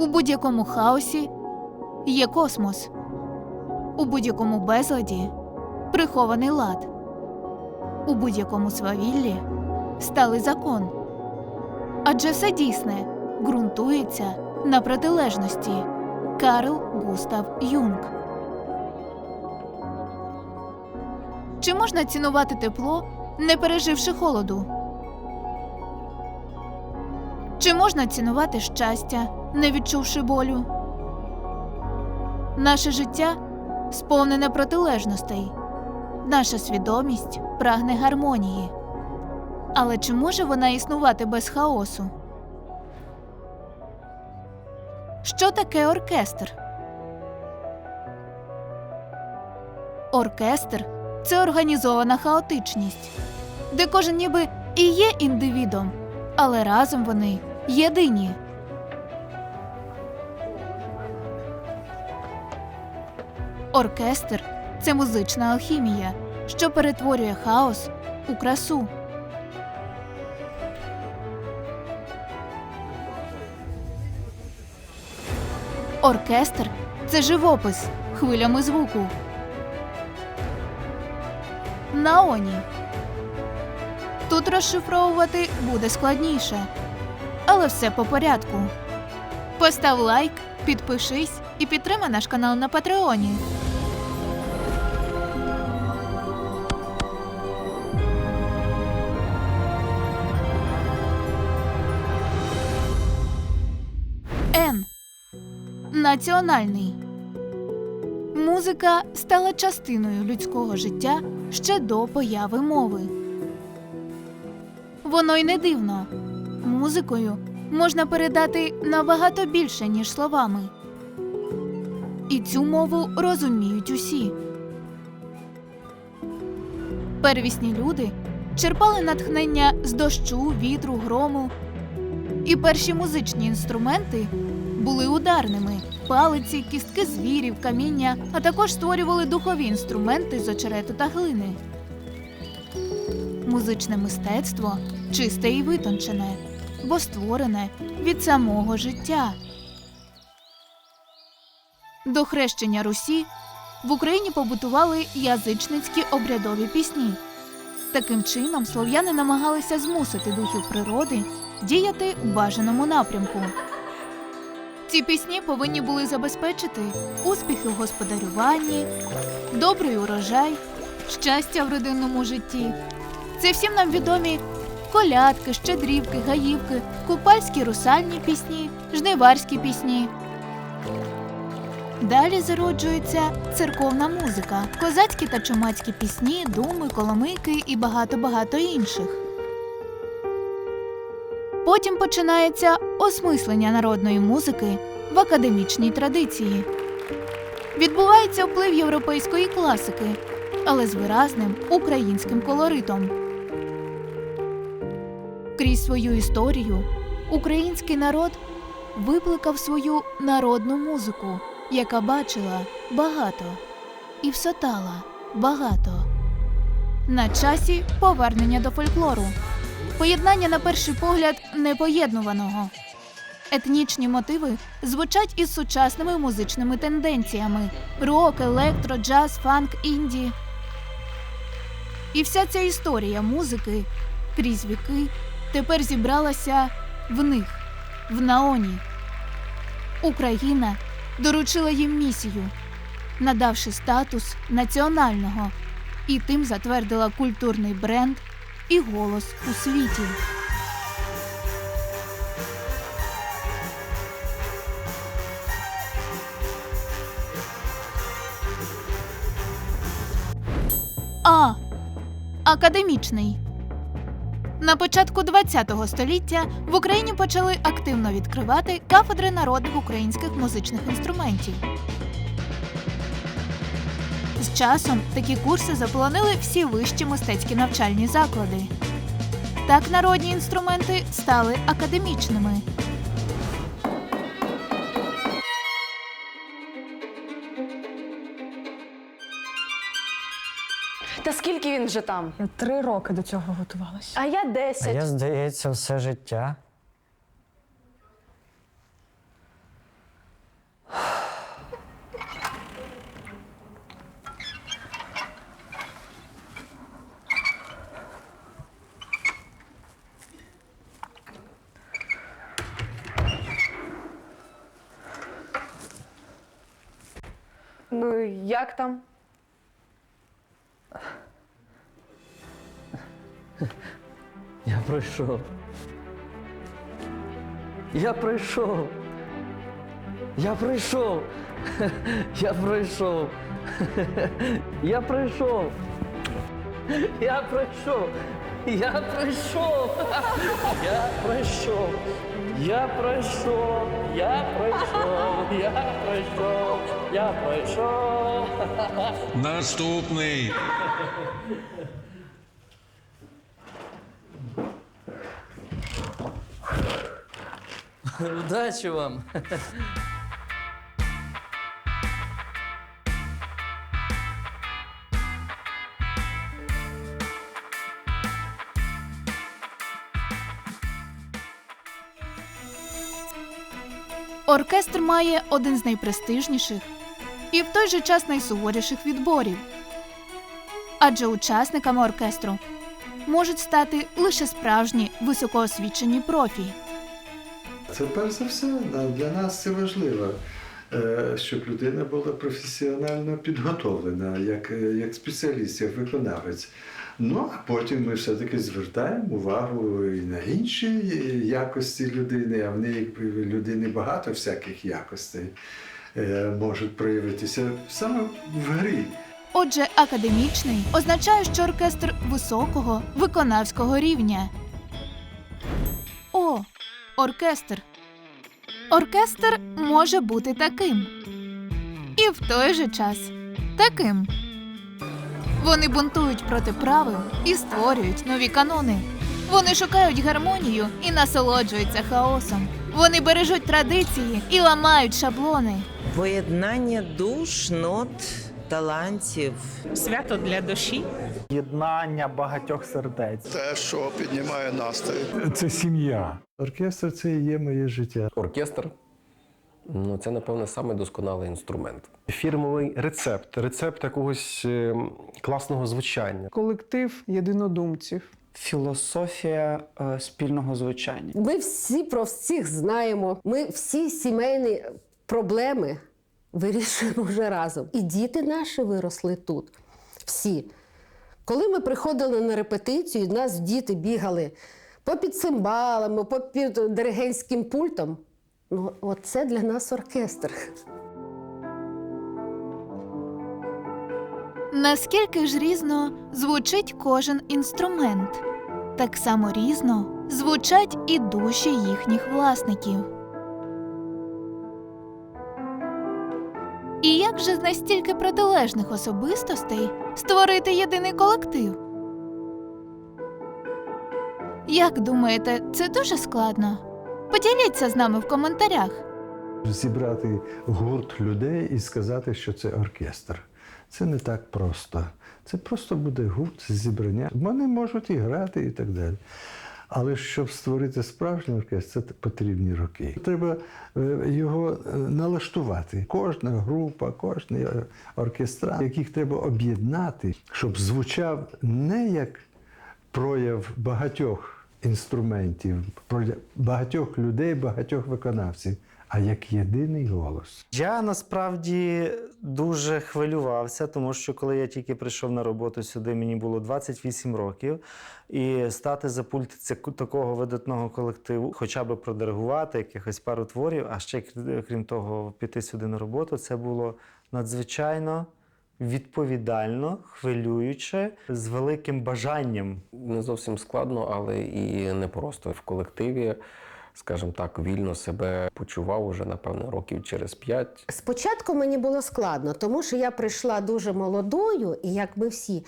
У будь-якому хаосі є космос. У будь-якому безладі прихований лад. У будь-якому свавіллі сталий закон. Адже все дійсне ґрунтується на протилежності. Карл Густав Юнг. Чи можна цінувати тепло, не переживши холоду? Чи можна цінувати щастя, не відчувши болю? Наше життя сповнене протилежностей. Наша свідомість прагне гармонії. Але чи може вона існувати без хаосу? Що таке оркестр? Оркестр це організована хаотичність, де кожен ніби і є індивідом, але разом вони єдині. Оркестр це музична алхімія, що перетворює хаос у красу. Оркестр це живопис хвилями звуку. Наоні. Тут розшифровувати буде складніше. Але все по порядку. Постав лайк, підпишись і підтримай наш канал на Патреоні. Національний. Музика стала частиною людського життя ще до появи мови. Воно й не дивно. Музикою можна передати набагато більше, ніж словами. І цю мову розуміють усі. Первісні люди черпали натхнення з дощу, вітру, грому. І перші музичні інструменти були ударними палиці, кістки звірів, каміння, а також створювали духові інструменти з очерету та глини. Музичне мистецтво чисте і витончене, бо створене від самого життя. До хрещення Русі в Україні побутували язичницькі обрядові пісні. Таким чином слов'яни намагалися змусити духів природи діяти у бажаному напрямку. Ці пісні повинні були забезпечити успіхи в господарюванні, добрий урожай, щастя в родинному житті. Це всім нам відомі колядки, щедрівки, гаївки, купальські русальні пісні, жниварські пісні. Далі зароджується церковна музика, козацькі та чумацькі пісні, думи, коломийки і багато-багато інших. Потім починається осмислення народної музики в академічній традиції. Відбувається вплив європейської класики, але з виразним українським колоритом. Крізь свою історію український народ викликав свою народну музику, яка бачила багато і всотала багато. На часі повернення до фольклору. Поєднання на перший погляд непоєднуваного. Етнічні мотиви звучать із сучасними музичними тенденціями: рок, електро, джаз, фанк, інді. І вся ця історія музики крізь віки тепер зібралася в них, в Наоні. Україна доручила їм місію, надавши статус національного, і тим затвердила культурний бренд і голос у світі. А. Академічний. На початку ХХ століття в Україні почали активно відкривати кафедри народних українських музичних інструментів. З часом такі курси заполонили всі вищі мистецькі навчальні заклади. Так народні інструменти стали академічними. Та скільки він вже там? Я три роки до цього готувалася. А я А 10. я, здається, все життя. Ну, як там? Я пройшов. Я пройшов. Я пройшов. Я пройшов. Я пройшов. Я пройшов. Я пройшов. Я пройшов. Я пройшов. Я пройшов. Я пройшов. Я пройшов. Наступний. Удачі вам. Оркестр має один з найпрестижніших і в той же час найсуворіших відборів. Адже учасниками оркестру можуть стати лише справжні високоосвічені профі. Це перш за все для нас це важливо, щоб людина була професіонально підготовлена, як, е, як спеціаліст, як виконавець. Ну, а потім ми все-таки звертаємо увагу і на інші е, якості людини, а в неї людини багато всяких якостей е, можуть проявитися саме в грі. Отже, академічний означає, що оркестр високого виконавського рівня. О, оркестр. Оркестр може бути таким. І в той же час таким. Вони бунтують проти правил і створюють нові канони. Вони шукають гармонію і насолоджуються хаосом. Вони бережуть традиції і ламають шаблони. Поєднання душ, нот, талантів. свято для душі. єднання багатьох сердець. те, що піднімає настрій. Це сім'я. Оркестр це і є моє життя. Оркестр ну, це, напевне, саме досконалий інструмент. фірмовий рецепт, рецепт якогось е, класного звучання. Колектив єдинодумців. Філософія е, спільного звучання. Ми всі про всіх знаємо. Ми всі сімейні проблеми вирішуємо вже разом. І діти наші виросли тут. Всі. Коли ми приходили на репетицію, нас діти бігали попід цимбалами, попід диригентським пультом. Ну, оце для нас оркестр. Наскільки ж різно звучить кожен інструмент, так само різно звучать і душі їхніх власників. Як же з настільки протилежних особистостей створити єдиний колектив? Як думаєте, це дуже складно? Поділіться з нами в коментарях. Зібрати гурт людей і сказати, що це оркестр. Це не так просто. Це просто буде гурт зібрання. Вони можуть і грати, і так далі. Але щоб створити справжній оркестр, це потрібні роки. Треба е, його е, налаштувати. Кожна група, кожен е, оркестра, яких треба об'єднати, щоб звучав не як прояв багатьох інструментів, багатьох людей, багатьох виконавців, а як єдиний голос. Я насправді дуже хвилювався, тому що коли я тільки прийшов на роботу сюди, мені було 28 років. І стати за пульт такого видатного колективу, хоча б продиригувати якихось пару творів, а ще крім того, піти сюди на роботу, це було надзвичайно відповідально, хвилююче, з великим бажанням Не зовсім складно, але і не просто в колективі, скажімо так, вільно себе почував уже, напевне, років через п'ять. Спочатку мені було складно, тому що я прийшла дуже молодою, і як ми всі,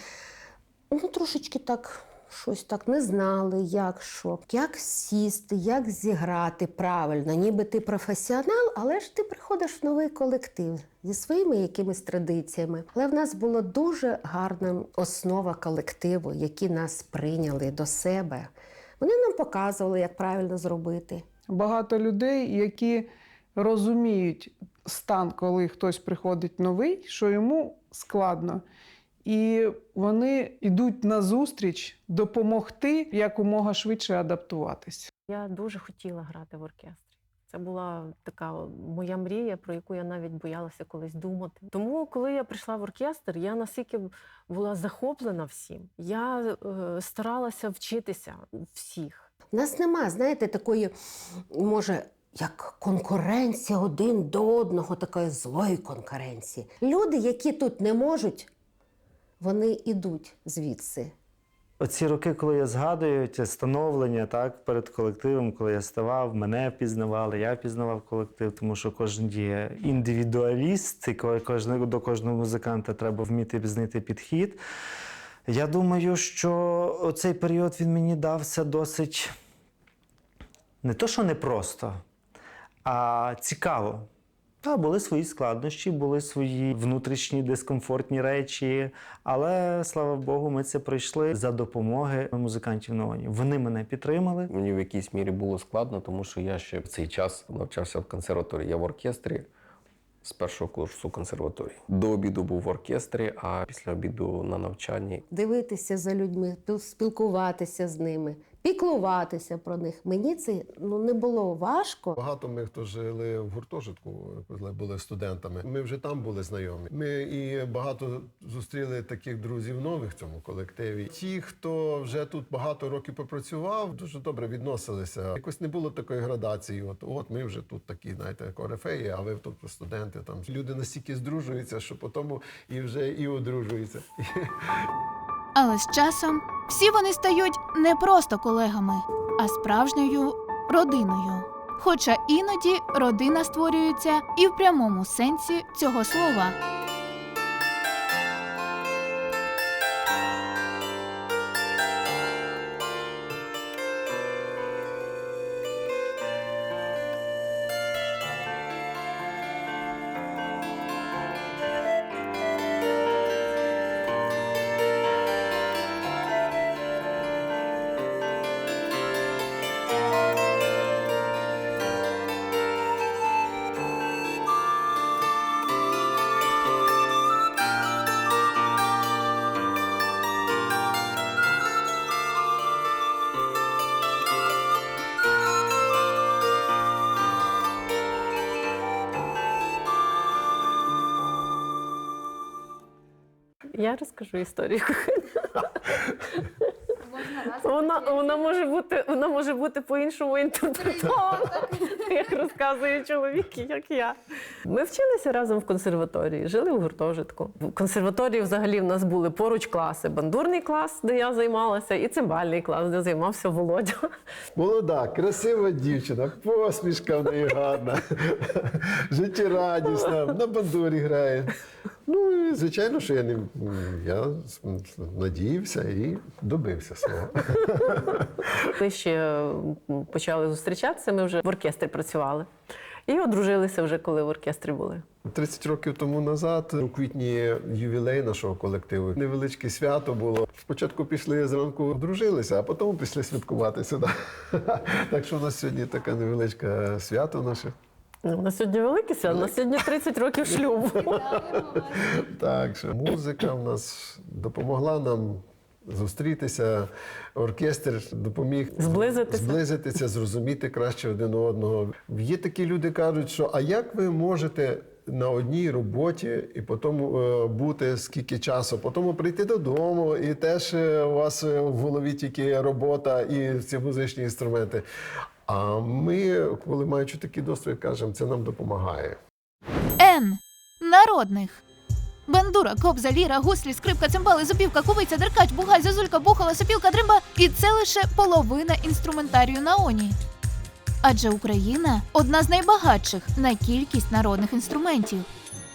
ну трошечки так. Щось так не знали, як що, як сісти, як зіграти правильно. Ніби ти професіонал, але ж ти приходиш в новий колектив зі своїми якимись традиціями. Але в нас була дуже гарна основа колективу, які нас прийняли до себе. Вони нам показували, як правильно зробити. Багато людей, які розуміють стан, коли хтось приходить новий, що йому складно. І вони йдуть назустріч допомогти якомога швидше адаптуватись. Я дуже хотіла грати в оркестрі. Це була така моя мрія, про яку я навіть боялася колись думати. Тому, коли я прийшла в оркестр, я настільки була захоплена всім. Я е, старалася вчитися всіх. У нас нема, знаєте, такої, може, як конкуренція один до одного, такої злої конкуренції. Люди, які тут не можуть, вони йдуть звідси. Оці роки, коли я згадую ті становлення так, перед колективом, коли я ставав, мене впізнавали, я впізнавав колектив, тому що кожен є індивідуаліст, і кожен, до кожного музиканта треба вміти знайти підхід. Я думаю, що цей період він мені дався досить не то, що непросто, а цікаво. Та були свої складнощі, були свої внутрішні дискомфортні речі, але слава Богу, ми це пройшли за допомоги музикантів на ОНІ. Вони мене підтримали. Мені в якійсь мірі було складно, тому що я ще в цей час навчався в консерваторії. Я в оркестрі з першого курсу консерваторії. До обіду був в оркестрі, а після обіду на навчанні. Дивитися за людьми, спілкуватися з ними, піклуватися про них. Мені це ну, не було важко. Багато ми, хто жили в гуртожитку, коли були студентами. Ми вже там були знайомі. Ми і багато зустріли таких друзів нових в цьому колективі. Ті, хто вже тут багато років попрацював, дуже добре відносилися. Якось не було такої градації. От от ми вже тут такі, знаєте, корифеї, а ви тут студенти. Там люди настільки здружуються, що потім і вже і одружуються. Але з часом всі вони стають не просто колегами, а справжньою родиною. Хоча іноді родина створюється і в прямому сенсі цього слова. Розкажу історію. Вона, вона може бути, вона може бути по-іншому інтерпретована, як розказує чоловік, як я. Ми вчилися разом в консерваторії, жили в гуртожитку. В консерваторії взагалі в нас були поруч класи: бандурний клас, де я займалася, і цимбальний клас, де займався Володя. Молода, красива дівчина, посмішка в неї гарна, життєрадісна, на бандурі грає. Ну і звичайно, що я не я надіявся і добився свого. Ми ще почали зустрічатися, ми вже в оркестрі працювали. І одружилися вже, коли в оркестрі були. 30 років тому назад, у квітні ювілей нашого колективу, невеличке свято було. Спочатку пішли зранку, одружилися, а потім пішли святкувати сюди. Так що у нас сьогодні таке невеличке свято наше. Ну, У нас сьогодні велике свято, у нас сьогодні 30 років шлюбу. Так що музика в нас допомогла нам зустрітися. Оркестр допоміг Зблизитися. зблизитися, зрозуміти краще один одного. Є такі люди, кажуть, що а як ви можете. На одній роботі і потім е, бути скільки часу, потім прийти додому, і теж е, у вас е, в голові тільки робота і ці музичні інструменти. А ми, коли маючи такий досвід, кажемо, це нам допомагає. Н. Народних. Бандура, кобза, ліра, гуслі, скрипка, цимбали, зубівка, кувиця, деркач, бугай, зозулька, бухала, сопілка, дримба. І це лише половина інструментарію на Оні. Адже Україна одна з найбагатших на кількість народних інструментів.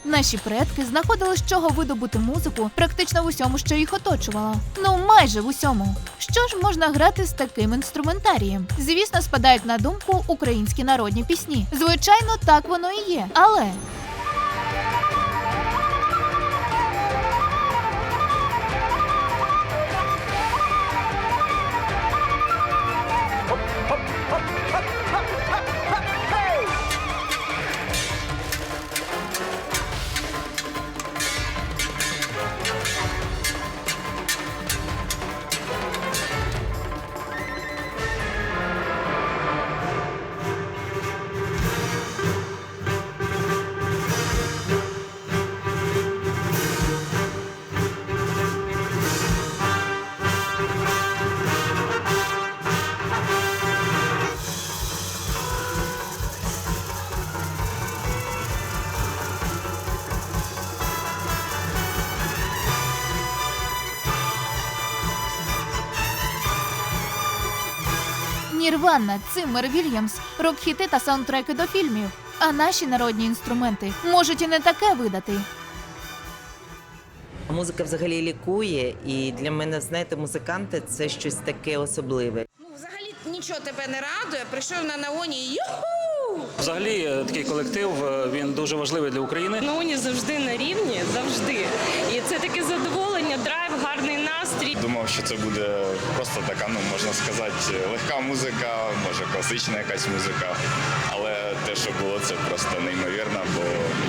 Наші предки знаходили з чого видобути музику практично в усьому, що їх оточувало. Ну, майже в усьому. Що ж можна грати з таким інструментарієм? Звісно, спадають на думку українські народні пісні. Звичайно, так воно і є. Але Нірвана, Циммер, Вільямс, рок-хіти та саундтреки до фільмів. А наші народні інструменти можуть і не таке видати. Музика взагалі лікує, і для мене, знаєте, музиканти це щось таке особливе. Ну, взагалі нічого тебе не радує. Прийшов на наоні юху! Взагалі, е, такий колектив е, він дуже важливий для України. Наоні завжди на рівні, завжди. І це таке задоволення. Що це буде просто така, ну можна сказати, легка музика, може класична якась музика. Але те, що було, це просто неймовірно, бо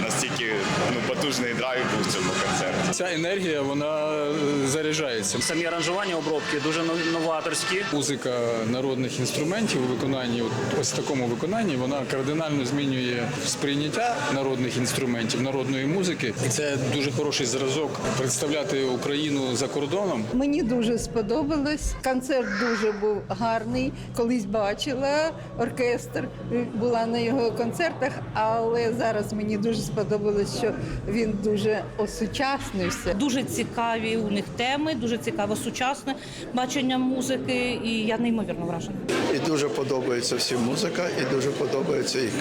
настільки ну, потужний драйв був в цьому концерті. Ця енергія вона е, заряджається. Самі аранжування обробки дуже нов- новаторські. Музика народних інструментів у виконанні, ось в такому виконанні, вона кардинально змінює сприйняття народних інструментів, народної музики. І це дуже хороший зразок представляти Україну за кордоном. Мені дуже сподобалось. Концерт дуже був гарний. Колись бачила оркестр, була на його концертах, але зараз мені дуже сподобалось, що він дуже осучаснився. Дуже цікаві у них теми, дуже цікаве сучасне бачення музики, і я неймовірно вражена. І дуже подобається всім музика, і дуже подобається їх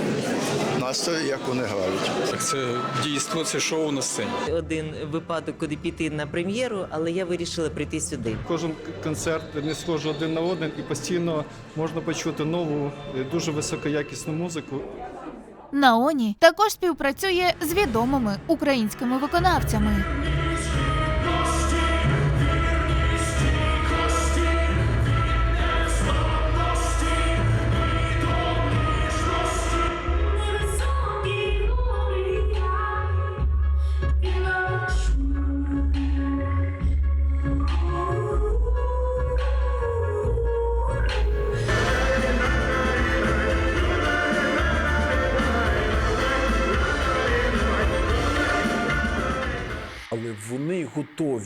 настрій, як вони грають. Це дійство, це шоу на сцені. Один випадок, куди піти на прем'єру, але я вирішила прийти сюди. Кожен концерт не схожий один на один, і постійно можна почути нову, дуже високоякісну музику. Наоні також співпрацює з відомими українськими виконавцями.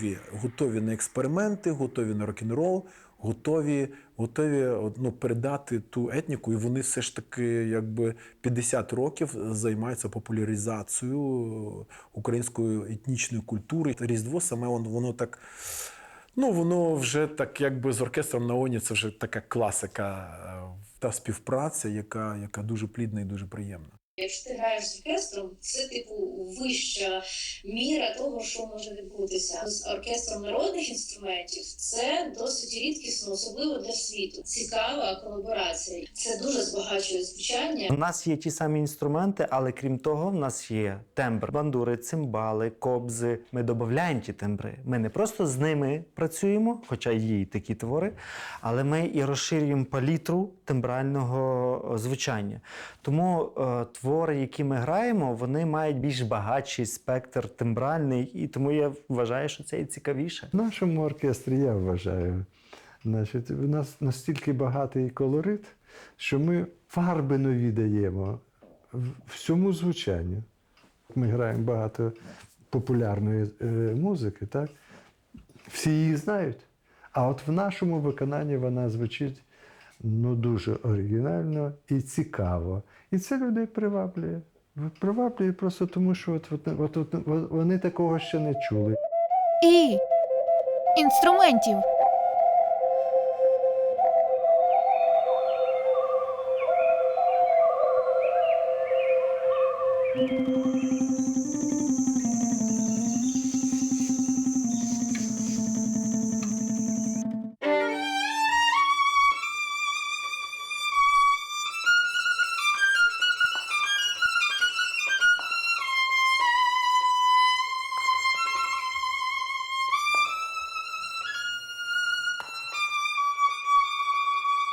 Готові, готові на експерименти, готові на рок-н-рол, готові, готові ну, передати ту етніку, і вони все ж таки, якби 50 років займаються популяризацією української етнічної культури. Різдво саме воно, воно так. Ну, воно вже так, якби з оркестром на Оні, це вже така класика е, та співпраця, яка, яка дуже плідна і дуже приємна. Якщо ти граєш з оркестром, це типу вища міра того, що може відбутися з оркестром народних інструментів. Це досить рідкісно, особливо для світу. Цікава колаборація. Це дуже збагачує звучання. У нас є ті самі інструменти, але крім того, в нас є тембр, бандури, цимбали, кобзи. Ми додаємо ті тембри. Ми не просто з ними працюємо, хоча є і такі твори, але ми і розширюємо палітру тембрального е, звучання. Тому е, твори, які ми граємо, вони мають більш багатший спектр тембральний, і тому я вважаю, що це і цікавіше. В нашому оркестрі я вважаю, значить, у нас настільки багатий колорит, що ми фарби нові даємо всьому звучанню. Ми граємо багато популярної е, музики, так? Всі її знають. А от в нашому виконанні вона звучить ну, дуже оригінально і цікаво. І це людей приваблює. Приваблює просто тому, що от, от, от, от, вони такого ще не чули. І інструментів.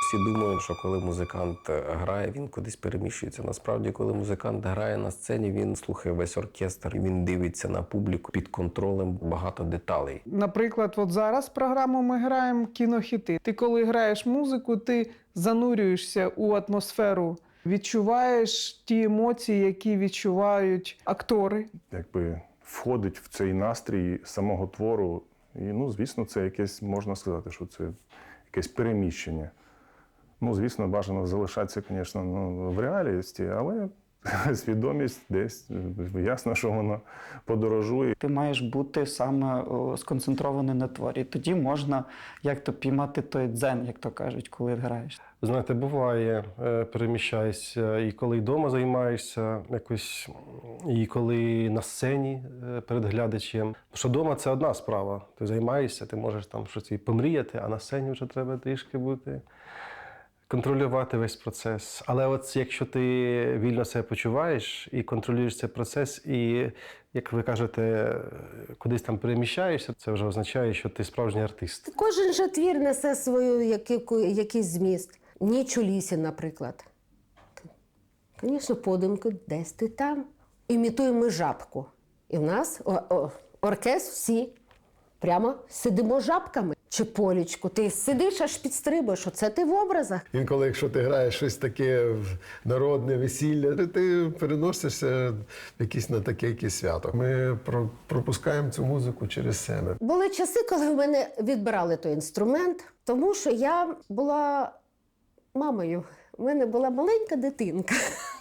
Всі думають, що коли музикант е, грає, він кудись переміщується. Насправді, коли музикант грає на сцені, він слухає весь оркестр, він дивиться на публіку під контролем багато деталей. Наприклад, от зараз програму ми граємо кінохіти. Ти коли граєш музику, ти занурюєшся у атмосферу, відчуваєш ті емоції, які відчувають актори. якби входить в цей настрій самого твору. І, ну, звісно, це якесь, можна сказати, що це якесь переміщення. Ну, звісно, бажано залишатися, звісно, ну, в реальності, але свідомість десь ясно, що воно подорожує. Ти маєш бути саме сконцентрований на творі. Тоді можна як то піймати той дзен, як то кажуть, коли граєш. Знаєте, буває, е, переміщаєшся, і коли вдома займаєшся якось, і коли на сцені е, перед глядачем. Що вдома це одна справа. Ти займаєшся, ти можеш там щось і помріяти, а на сцені вже треба трішки бути. Контролювати весь процес. Але от якщо ти вільно себе почуваєш і контролюєш цей процес, і, як ви кажете, кудись там переміщаєшся, це вже означає, що ти справжній артист. Кожен же твір несе свою яку- якийсь зміст. Ніч у лісі, наприклад. Звісно, подумки, десь ти там. Імітуємо жабку. І в нас о, о, оркестр всі прямо сидимо жабками. Чи полічку. Ти сидиш аж підстрибуєш, оце ти в образах. Інколи, якщо ти граєш щось таке народне весілля, ти переносишся якісь на таке якесь свято. Ми про- пропускаємо цю музику через себе. Були часи, коли в мене відбирали той інструмент, тому що я була мамою. У мене була маленька дитинка.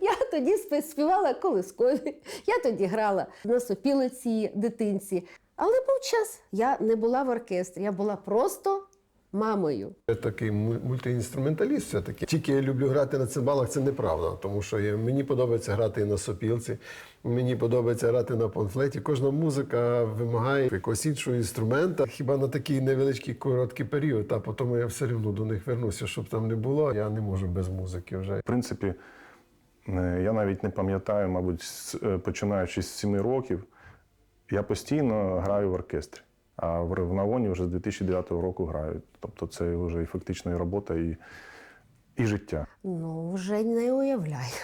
Я тоді співала колискові, я тоді грала на сопілиці дитинці. Але був час, я не була в оркестрі, я була просто мамою. Я такий мультиінструменталіст все-таки. Тільки я люблю грати на цимбалах, це неправда, тому що я, мені подобається грати і на сопілці, мені подобається грати на панфлеті. Кожна музика вимагає якогось іншого інструмента, хіба на такий невеличкий короткий період, а потім я все одно до них вернуся, щоб там не було. Я не можу без музики вже. В принципі, я навіть не пам'ятаю, мабуть, е, починаючи з 7 років, я постійно граю в оркестрі. А в в вже з 2009 року граю. Тобто це вже і фактично і робота, і, і життя. Ну, вже не уявляю.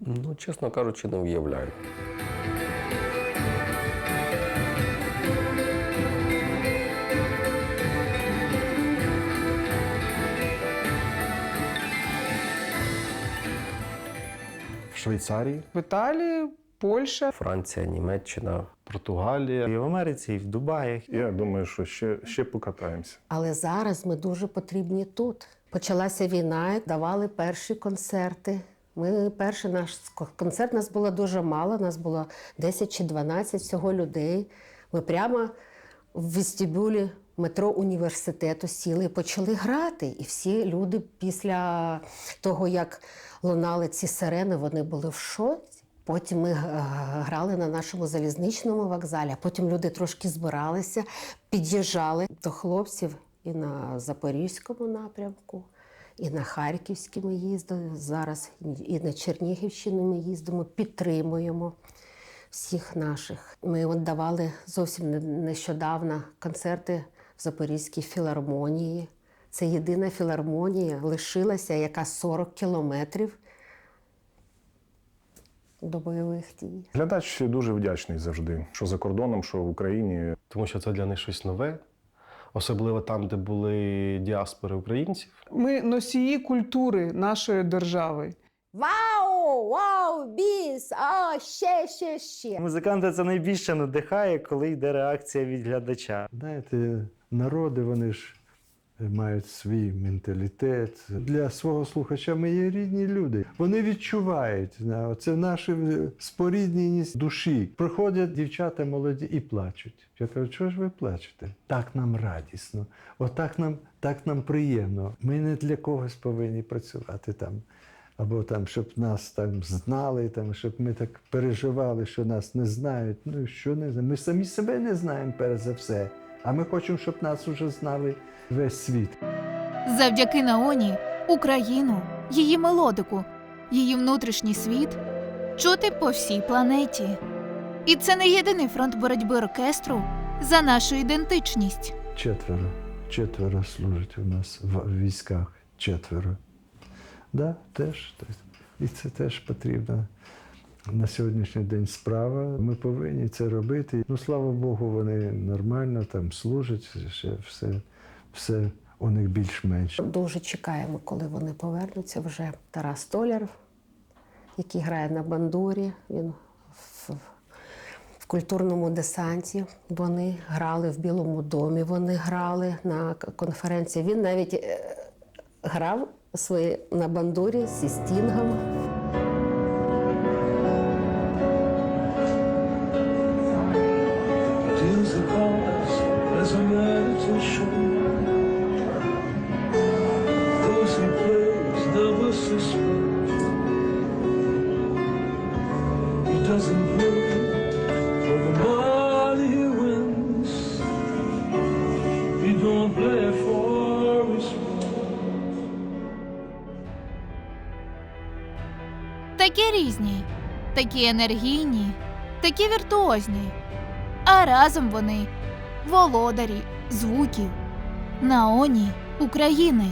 Ну, чесно кажучи, не уявляю. Швейцарії, В Італії, Польща. Франція, Німеччина. Португалія. І в Америці, і в Дубаях. Я думаю, що ще, ще покатаємося. Але зараз ми дуже потрібні тут. Почалася війна, давали перші концерти. Ми перший наш концерт нас було дуже мало, нас було 10 чи 12 всього людей. Ми прямо в вестибюлі метро університету сіли і почали грати. І всі люди після того, як лунали ці сирени, вони були в шоці. Потім ми е, грали на нашому залізничному вокзалі, потім люди трошки збиралися, під'їжджали до хлопців і на Запорізькому напрямку, і на Харківський ми їздили зараз, і на Чернігівщину ми їздимо, підтримуємо всіх наших. Ми давали зовсім не- нещодавно концерти в Запорізькій філармонії. Це єдина філармонія лишилася, яка 40 кілометрів до бойових дій. Глядач дуже вдячний завжди, що за кордоном, що в Україні. Тому що це для них щось нове, особливо там, де були діаспори українців. Ми носії культури нашої держави. Вау! Вау! Біс! А, ще, ще, ще. Музиканта це найбільше надихає, коли йде реакція від глядача. Знаєте, народи вони ж мають свій менталітет. Для свого слухача ми є рідні люди. Вони відчувають це наша спорідненість душі. Приходять дівчата молоді і плачуть. Я кажу, чого ж ви плачете? Так нам радісно, отак нам, так нам приємно. Ми не для когось повинні працювати там. Або там, щоб нас там знали, там, щоб ми так переживали, що нас не знають. Ну що не знаємо. Ми самі себе не знаємо перш за все. А ми хочемо, щоб нас уже знали весь світ. Завдяки Наоні Україну, її мелодику, її внутрішній світ чути по всій планеті. І це не єдиний фронт боротьби оркестру за нашу ідентичність. Четверо. Четверо служать у нас в військах. Четверо. Да, теж. І це теж потрібно. На сьогоднішній день справа. Ми повинні це робити. Ну, слава Богу, вони нормально там служать, ще все, все у них більш-менш. Дуже чекаємо, коли вони повернуться. Вже Тарас Толяр, який грає на бандурі. Він в, в культурному десанті. Вони грали в Білому домі. Вони грали на конференції. Він навіть е, грав свої на бандурі зі стінгом. Такі енергійні, такі віртуозні. А разом вони володарі звуків Наоні України.